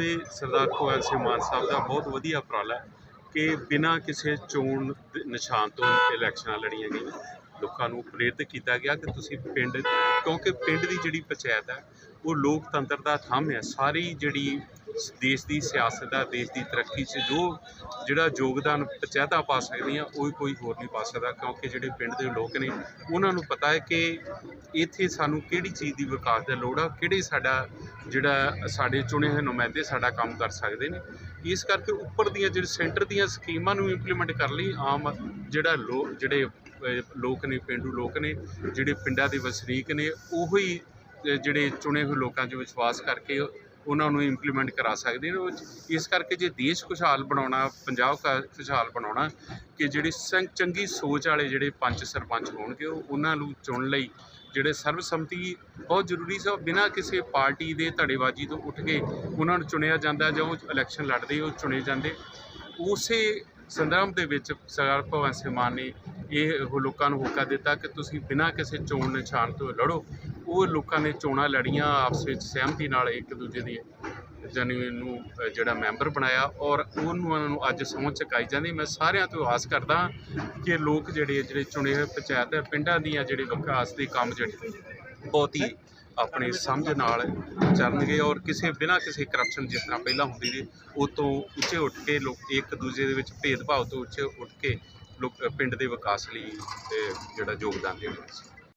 ਇਹ ਸਰਦਾਰ ਭਗਵੰਤ ਸਿੰਘ ਮਾਨ ਸਾਹਿਬ ਦਾ ਬਹੁਤ ਵਧੀਆ ਉਪਰਾਲਾ ਕਿ ਬਿਨਾਂ ਕਿਸੇ ਚੋਣ ਦੇ ਨਿਸ਼ਾਨ ਤੋਂ ਇਲੈਕਸ਼ਨਾਂ ਲੜੀਆਂ ਗਈਆਂ। ਲੋਕਾਂ ਨੂੰ ਪ੍ਰੇਰਿਤ ਕੀਤਾ ਗਿਆ ਕਿ ਤੁਸੀਂ ਪਿੰਡ, ਕਿਉਂਕਿ ਪਿੰਡ ਦੀ ਜਿਹੜੀ ਪੰਚਾਇਤ ਹੈ ਉਹ ਲੋਕਤੰਤਰ ਦਾ ਥੰਮ ਹੈ। ਸਾਰੀ ਜਿਹੜੀ ਦੇਸ਼ ਦੀ ਸਿਆਸਤ ਦਾ ਦੇਸ਼ ਦੀ ਤਰੱਕੀ 'ਚ ਜੋ ਜਿਹੜਾ ਯੋਗਦਾਨ ਪੰਚਾਇਤਾਂ ਪਾ ਸਕਦੀਆਂ, ਉਹ ਕੋਈ ਹੋਰ ਨਹੀਂ ਪਾ ਸਕਦਾ ਕਿਉਂਕਿ ਜਿਹੜੇ ਪਿੰਡ ਦੇ ਲੋਕ ਨੇ, ਉਹਨਾਂ ਨੂੰ ਪਤਾ ਹੈ ਕਿ ਇੱਥੇ ਸਾਨੂੰ ਕਿਹੜੀ ਚੀਜ਼ ਦੀ ਵਿਕਾਸ ਦੀ ਲੋੜ ਆ, ਕਿਹੜੇ ਸਾਡਾ ਜਿਹੜਾ ਸਾਡੇ ਚੁਣੇ ਹੋਏ ਨੁਮਾਇੰਦੇ ਸਾਡਾ ਕੰਮ ਕਰ ਸਕਦੇ ਨੇ। ਇਸ ਕਰਕੇ ਉੱਪਰ ਦੀਆਂ ਜਿਹੜੇ ਸੈਂਟਰ ਦੀਆਂ ਸਕੀਮਾਂ ਨੂੰ ਇੰਪਲੀਮੈਂਟ ਕਰਨ ਲਈ ਆਮ ਜਿਹੜਾ ਲੋ, ਜਿਹੜੇ ਲੋਕ ਨੇ, ਪਿੰਡੂ ਲੋਕ ਨੇ, ਜਿਹੜੇ ਪਿੰਡਾਂ ਦੇ ਵਸਨੀਕ ਨੇ, ਉਹੀ ਜਿਹੜੇ ਚੁਣੇ ਹੋਏ ਲੋਕਾਂ 'ਚ ਵਿਸ਼ਵਾਸ ਕਰਕੇ ਉਹਨਾਂ ਨੂੰ ਇੰਪਲੀਮੈਂਟ ਕਰਾ ਸਕਦੇ ਨੇ ਇਸ ਕਰਕੇ ਜੇ ਦੇਸ਼ ਖੁਸ਼ਹਾਲ ਬਣਾਉਣਾ, ਪੰਜਾਬ ਕਾ ਖੁਸ਼ਹਾਲ ਬਣਾਉਣਾ ਕਿ ਜਿਹੜੇ ਸੰ- ਚੰਗੀ ਸੋਚ ਵਾਲੇ ਜਿਹੜੇ ਪੰਚ ਸਰਪੰਚ ਹੋਣਗੇ, ਉਹ ਉਹਨਾਂ ਨੂੰ ਚੁਣ ਲਈ ਜਿਹੜੇ ਸਰਬਸੰਮਤੀ ਬਹੁਤ ਜ਼ਰੂਰੀ ਸੀ ਬਿਨਾਂ ਕਿਸੇ ਪਾਰਟੀ ਦੇ ਧੜੇਬਾਜ਼ੀ ਤੋਂ ਉੱਠ ਕੇ ਉਹਨਾਂ ਨੂੰ ਚੁਣਿਆ ਜਾਂਦਾ ਜਾਂ ਉਹ ਇਲੈਕਸ਼ਨ ਲੜਦੇ, ਉਹ ਚੁਣੇ ਜਾਂਦੇ। ਉਸੇ ਸੰਦਰਭ ਦੇ ਵਿੱਚ ਸਰਦਾਰ ਭਗਵੰਤ ਸਿੰਘ ਮਾਨ ਨੇ ਇਹ ਲੋਕਾਂ ਨੂੰ ਹੋਕਾ ਦਿੱਤਾ ਕਿ ਤੁਸੀਂ ਬਿਨਾਂ ਕਿਸੇ ਚੋਣ ਨਿਸ਼ਾਨ ਤੋਂ ਲੜੋ ਉਹ ਲੋਕਾਂ ਨੇ ਚੋਣਾਂ ਲੜੀਆਂ, ਆਪਸ ਵਿੱਚ ਸਹਿਮਤੀ ਨਾਲ ਇੱਕ ਦੂਜੇ ਦੀ ਜਾਨੀ ਨੂੰ ਜਿਹੜਾ ਮੈਂਬਰ ਬਣਾਇਆ ਔਰ ਉਹਨਾਂ ਨੂੰ ਅੱਜ ਸਹੁੰ ਚੁਕਾਈ ਜਾਂਦੀ। ਮੈਂ ਸਾਰਿਆਂ ਤੋਂ ਆਸ ਕਰਦਾ ਕਿ ਲੋਕ ਜਿਹੜੇ ਜਿਹੜੇ ਚੁਣੇ ਹੋਏ ਪੰਚਾਇਤ ਪਿੰਡਾਂ ਦੀਆਂ ਜਿਹੜੇ ਵਿਕਾਸ ਦੇ ਕੰਮ ਜਿਹੜੇ ਬਹੁਤ ਹੀ ਆਪਣੇ ਸਮਝ ਨਾਲ ਚੱਲਣਗੇ ਔਰ ਕਿਸੇ ਬਿਨਾਂ ਕਿਸੇ ਕਰਪਸ਼ਨ ਜਿਸ ਤਰ੍ਹਾਂ ਪਹਿਲਾਂ ਹੁੰਦੀ ਸੀ, ਉਹ ਤੋਂ ਉੱਚੇ ਉੱਠ ਕੇ ਲੋਕ ਇੱਕ ਦੂਜੇ ਦੇ ਵਿੱਚ ਭੇਦਭਾਵ ਤੋਂ ਉੱਚੇ ਉੱਠ ਕੇ ਲੋਕ, ਪਿੰਡ ਦੇ ਵਿਕਾਸ ਲਈ ਜਿਹੜਾ ਯੋਗਦਾਨ ਦੇਣਗੇ